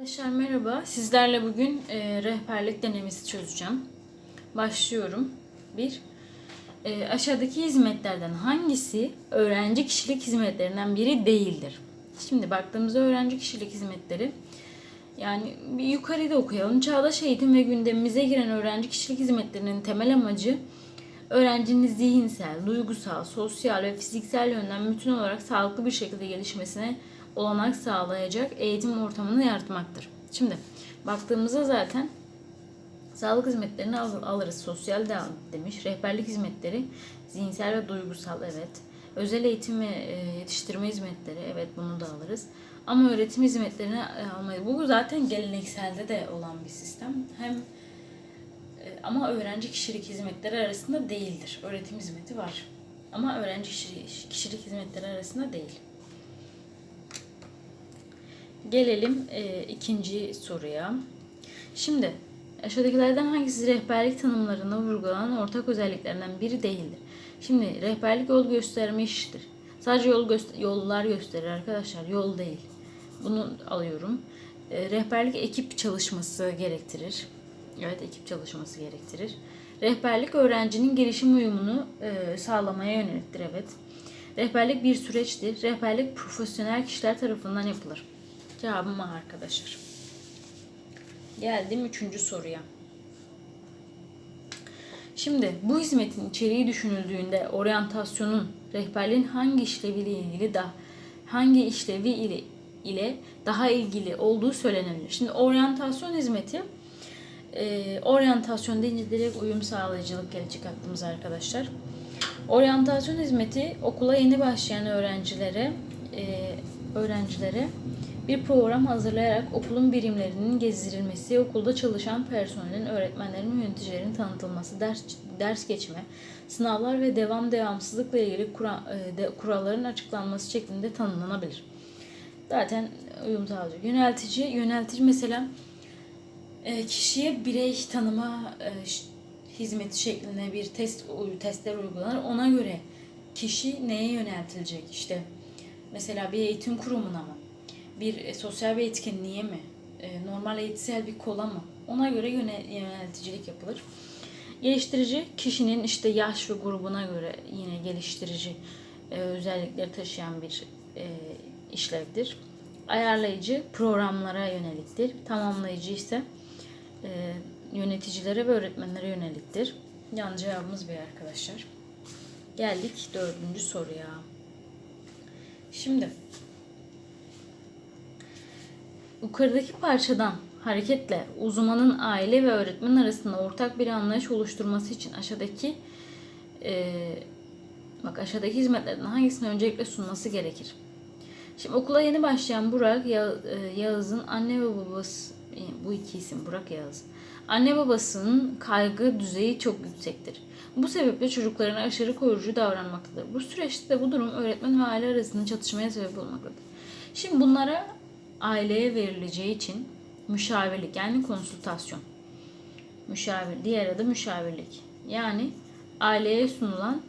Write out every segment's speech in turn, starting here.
Arkadaşlar merhaba. Sizlerle bugün e, rehberlik denemesi çözeceğim. Başlıyorum. 1. E, aşağıdaki hizmetlerden hangisi öğrenci kişilik hizmetlerinden biri değildir? Şimdi baktığımızda öğrenci kişilik hizmetleri yani bir yukarıda okuyalım. Çağdaş eğitim ve gündemimize giren öğrenci kişilik hizmetlerinin temel amacı öğrencinin zihinsel, duygusal, sosyal ve fiziksel yönden bütün olarak sağlıklı bir şekilde gelişmesine olanak sağlayacak eğitim ortamını yaratmaktır. Şimdi baktığımızda zaten sağlık hizmetlerini al- alırız. Sosyal de demiş. Rehberlik hizmetleri zihinsel ve duygusal evet. Özel eğitim ve e, yetiştirme hizmetleri evet bunu da alırız. Ama öğretim hizmetlerini e, almayız. Bu zaten gelenekselde de olan bir sistem. Hem e, ama öğrenci kişilik hizmetleri arasında değildir. Öğretim hizmeti var. Ama öğrenci kişi- kişilik hizmetleri arasında değil. Gelelim e, ikinci soruya. Şimdi aşağıdakilerden hangisi rehberlik tanımlarında vurgulanan ortak özelliklerinden biri değildir? Şimdi rehberlik yol gösterme işidir. Sadece yol göster yollar gösterir arkadaşlar. Yol değil. Bunu alıyorum. E, rehberlik ekip çalışması gerektirir. Evet ekip çalışması gerektirir. Rehberlik öğrencinin gelişim uyumunu e, sağlamaya yöneliktir. Evet. Rehberlik bir süreçtir. Rehberlik profesyonel kişiler tarafından yapılır. Cevabım A arkadaşlar. Geldim üçüncü soruya. Şimdi bu hizmetin içeriği düşünüldüğünde oryantasyonun rehberliğin hangi işleviyle ilgili da hangi işlevi ile ile daha ilgili olduğu söylenebilir. Şimdi oryantasyon hizmeti e, oryantasyon deyince direkt uyum sağlayıcılık gelecek aklımıza arkadaşlar. Oryantasyon hizmeti okula yeni başlayan öğrencilere e, öğrencilere bir program hazırlayarak okulun birimlerinin gezdirilmesi, okulda çalışan personelin, öğretmenlerin yöneticilerin tanıtılması, ders ders geçme, sınavlar ve devam devamsızlıkla ilgili kura, e, de, kuralların açıklanması şeklinde tanımlanabilir. Zaten uyum sağlayacak. Yöneltici, yöneltici mesela e, kişiye birey tanıma e, hizmeti şeklinde bir test testler uygulanır. Ona göre kişi neye yöneltilecek? İşte mesela bir eğitim kurumuna mı? Bir e, sosyal bir etkinliğe mi? E, normal eğitsel bir kola mı? Ona göre yöne- yönelticilik yapılır. Geliştirici kişinin işte yaş ve grubuna göre yine geliştirici e, özellikleri taşıyan bir işlevdir. Ayarlayıcı programlara yöneliktir. Tamamlayıcı ise yöneticilere ve öğretmenlere yöneliktir. Yani cevabımız bir arkadaşlar. Geldik dördüncü soruya. Şimdi yukarıdaki parçadan hareketle uzmanın aile ve öğretmen arasında ortak bir anlayış oluşturması için aşağıdaki e, bak aşağıdaki hizmetlerden hangisini öncelikle sunması gerekir? Şimdi okula yeni başlayan Burak e, Yağız'ın anne ve babası e, bu iki isim Burak Yağız. Anne babasının kaygı düzeyi çok yüksektir. Bu sebeple çocuklarına aşırı koruyucu davranmaktadır. Bu süreçte de bu durum öğretmen ve aile arasında çatışmaya sebep olmaktadır. Şimdi bunlara aileye verileceği için müşavirlik yani konsültasyon. Müşavir, diğer adı müşavirlik. Yani aileye sunulan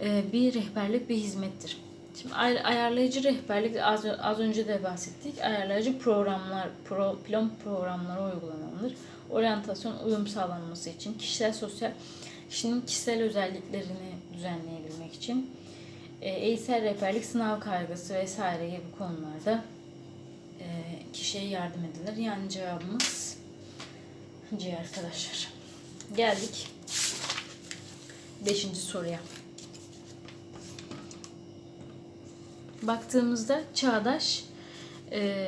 e, bir rehberlik bir hizmettir. Şimdi ay- ayarlayıcı rehberlik az, az önce de bahsettik. Ayarlayıcı programlar, pro, plan programları uygulanılır. Oryantasyon uyum sağlanması için, kişisel sosyal kişinin kişisel özelliklerini düzenleyebilmek için, e, eğitsel rehberlik, sınav kaygısı vesaire gibi konularda kişiye yardım edilir. Yani cevabımız C arkadaşlar. Geldik beşinci soruya. baktığımızda çağdaş e,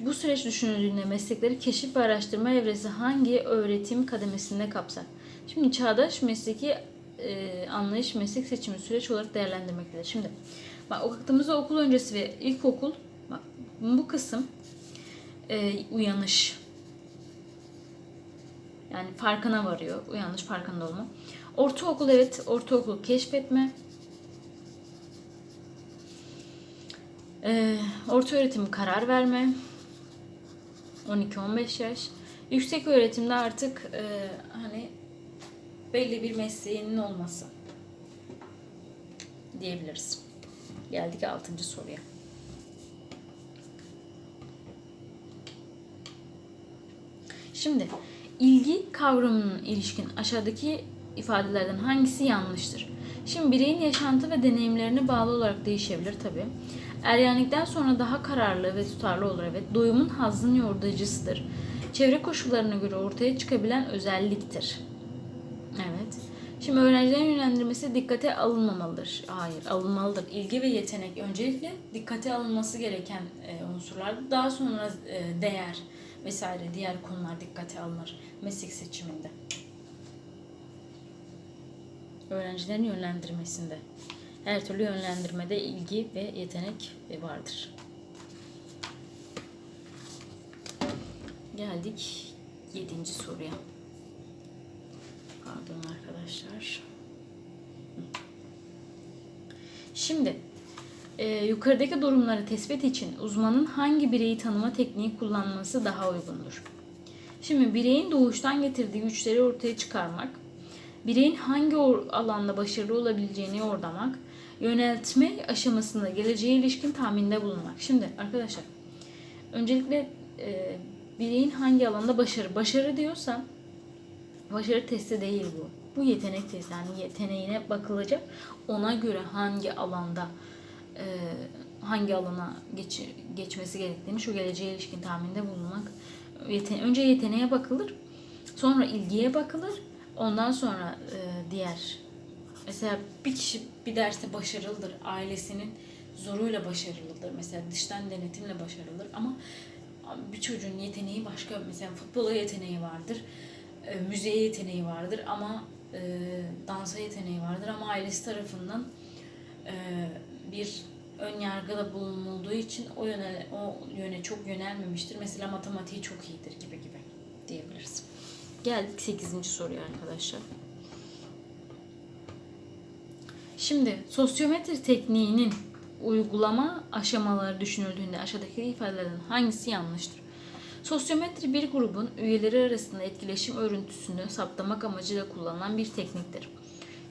bu süreç düşünüldüğünde meslekleri keşif ve araştırma evresi hangi öğretim kademesinde kapsar? Şimdi çağdaş mesleki e, anlayış meslek seçimi süreç olarak değerlendirmektedir. Şimdi bak baktığımızda okul öncesi ve ilkokul bak bu kısım e, uyanış. Yani farkına varıyor. Uyanış farkında olma. Ortaokul evet ortaokul keşfetme. Ee, orta öğretim karar verme. 12-15 yaş. Yüksek öğretimde artık e, hani belli bir mesleğinin olması diyebiliriz. Geldik 6. soruya. Şimdi ilgi kavramının ilişkin aşağıdaki ifadelerden hangisi yanlıştır? Şimdi bireyin yaşantı ve deneyimlerine bağlı olarak değişebilir tabi. Ergenlikten sonra daha kararlı ve tutarlı olur evet. Doyumun hazzın yordacısıdır. Çevre koşullarına göre ortaya çıkabilen özelliktir. Evet. Şimdi öğrencilerin yönlendirmesi dikkate alınmamalıdır. Hayır, alınmalıdır. İlgi ve yetenek öncelikle dikkate alınması gereken e, unsurlar. Daha sonra e, değer vesaire diğer konular dikkate alınır meslek seçiminde. Öğrencilerin yönlendirmesinde. Her türlü yönlendirmede ilgi ve yetenek vardır. Geldik yedinci soruya. Pardon arkadaşlar. Şimdi e, yukarıdaki durumları tespit için uzmanın hangi bireyi tanıma tekniği kullanması daha uygundur? Şimdi bireyin doğuştan getirdiği güçleri ortaya çıkarmak, bireyin hangi alanda başarılı olabileceğini yordamak, yöneltme aşamasında geleceğe ilişkin tahminde bulunmak. Şimdi arkadaşlar öncelikle e, bireyin hangi alanda başarı? Başarı diyorsam başarı testi değil bu. Bu yetenek testi. Yani yeteneğine bakılacak. Ona göre hangi alanda e, hangi alana geç, geçmesi gerektiğini şu geleceğe ilişkin tahminde bulunmak. Yeten, önce yeteneğe bakılır. Sonra ilgiye bakılır. Ondan sonra e, diğer mesela bir kişi bir derste başarılıdır. Ailesinin zoruyla başarılıdır. Mesela dıştan denetimle başarılıdır ama bir çocuğun yeteneği başka. Mesela futbola yeteneği vardır. E, müziğe yeteneği vardır ama e, dansa yeteneği vardır ama ailesi tarafından e, bir ön yargıda bulunulduğu için o yöne o yöne çok yönelmemiştir. Mesela matematiği çok iyidir gibi gibi diyebiliriz. Geldik 8. soruya arkadaşlar. Şimdi sosyometri tekniğinin uygulama aşamaları düşünüldüğünde aşağıdaki ifadelerden hangisi yanlıştır? Sosyometri bir grubun üyeleri arasında etkileşim örüntüsünü saptamak amacıyla kullanılan bir tekniktir.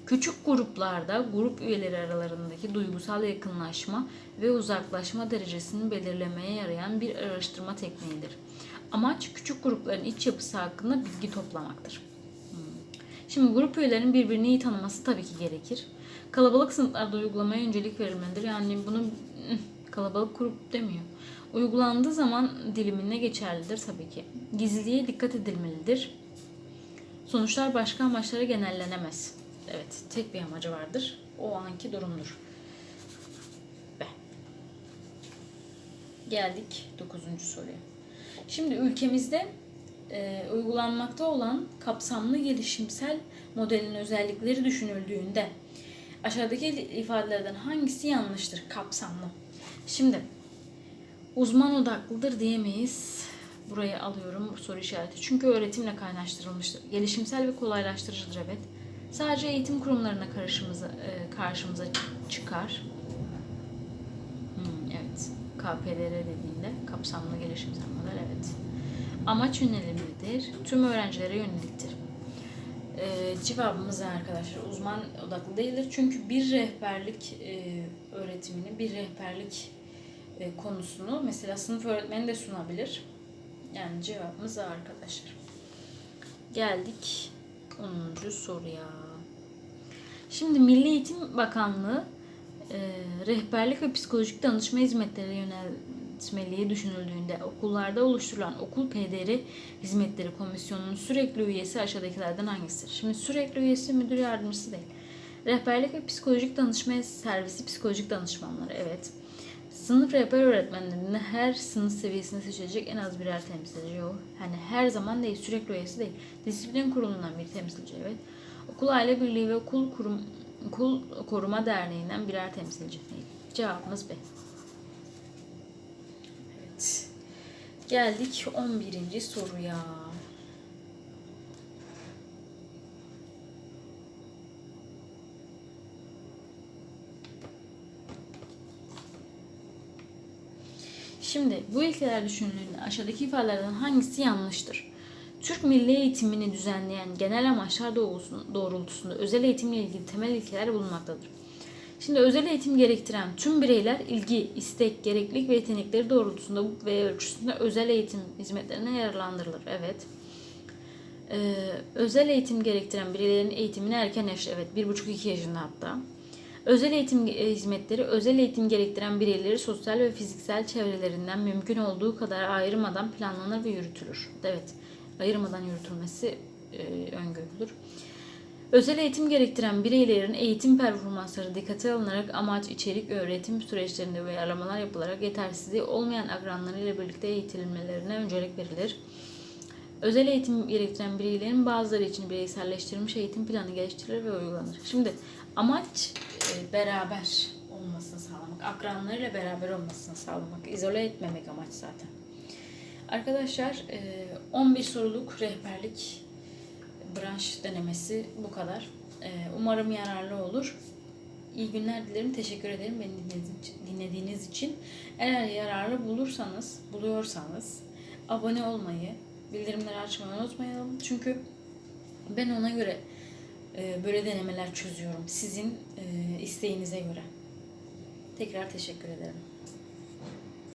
Küçük gruplarda grup üyeleri aralarındaki duygusal yakınlaşma ve uzaklaşma derecesini belirlemeye yarayan bir araştırma tekniğidir. Amaç küçük grupların iç yapısı hakkında bilgi toplamaktır. Hmm. Şimdi grup üyelerinin birbirini iyi tanıması tabii ki gerekir. Kalabalık sınıflarda uygulamaya öncelik verilmelidir. Yani bunu kalabalık grup demiyor. Uygulandığı zaman dilimine geçerlidir tabii ki. Gizliliğe dikkat edilmelidir. Sonuçlar başka amaçlara genellenemez. Evet, tek bir amacı vardır. O anki durumdur. Be. Geldik 9. soruya. Şimdi ülkemizde e, uygulanmakta olan kapsamlı gelişimsel modelin özellikleri düşünüldüğünde aşağıdaki ifadelerden hangisi yanlıştır? Kapsamlı. Şimdi uzman odaklıdır diyemeyiz. Buraya alıyorum soru işareti. Çünkü öğretimle kaynaştırılmıştır. Gelişimsel ve kolaylaştırıcıdır evet. Sadece eğitim kurumlarına karşımıza, e, karşımıza çıkar. Hmm, evet. KPDR dediğinde kapsamlı gelişimsel model evet. Amaç yönelimlidir. Tüm öğrencilere yöneliktir. Ee, cevabımız arkadaşlar uzman odaklı değildir. Çünkü bir rehberlik e, öğretimini, bir rehberlik e, konusunu mesela sınıf öğretmeni de sunabilir. Yani cevabımız A arkadaşlar. Geldik 10. soruya. Şimdi Milli Eğitim Bakanlığı e, rehberlik ve psikolojik danışma hizmetleri yöneltmeliği düşünüldüğünde okullarda oluşturulan okul PDR hizmetleri komisyonunun sürekli üyesi aşağıdakilerden hangisidir? Şimdi sürekli üyesi müdür yardımcısı değil. Rehberlik ve psikolojik danışma servisi psikolojik danışmanları evet. Sınıf rehber öğretmenlerinde her sınıf seviyesinde seçilecek en az birer temsilci yok. Hani her zaman değil, sürekli üyesi değil. Disiplin kurulundan bir temsilci evet. Okul aile birliği ve okul kurum okul koruma derneğinden birer temsilci değil. Cevabımız B. Evet. Geldik 11. soruya. Şimdi bu ilkeler düşünüldüğünde aşağıdaki ifadelerden hangisi yanlıştır? Türk milli eğitimini düzenleyen genel amaçlar doğrultusunda özel eğitimle ilgili temel ilkeler bulunmaktadır. Şimdi özel eğitim gerektiren tüm bireyler ilgi, istek, gereklilik ve yetenekleri doğrultusunda ve ölçüsünde özel eğitim hizmetlerine yararlandırılır. Evet. Ee, özel eğitim gerektiren bireylerin eğitimini erken yaşta, evet 1,5-2 yaşında hatta. Özel eğitim e, hizmetleri, özel eğitim gerektiren bireyleri sosyal ve fiziksel çevrelerinden mümkün olduğu kadar ayırmadan planlanır ve yürütülür. Evet, ayırmadan yürütülmesi e, öngörülür. Özel eğitim gerektiren bireylerin eğitim performansları dikkate alınarak amaç, içerik, öğretim süreçlerinde uyarlamalar yapılarak yetersizliği olmayan akranlarıyla birlikte eğitilmelerine öncelik verilir. Özel eğitim gerektiren bireylerin bazıları için bireyselleştirilmiş eğitim planı geliştirilir ve uygulanır. Şimdi amaç e, beraber olmasını sağlamak, akranlarıyla beraber olmasını sağlamak, izole etmemek amaç zaten. Arkadaşlar e, 11 soruluk rehberlik branş denemesi bu kadar. E, Umarım yararlı olur. İyi günler dilerim. Teşekkür ederim beni dinlediğiniz için-. Eğer yararlı bulursanız, buluyorsanız abone olmayı, bildirimleri açmayı unutmayalım. Çünkü ben ona göre e, böyle denemeler çözüyorum. Sizin e, isteğinize göre. Tekrar teşekkür ederim.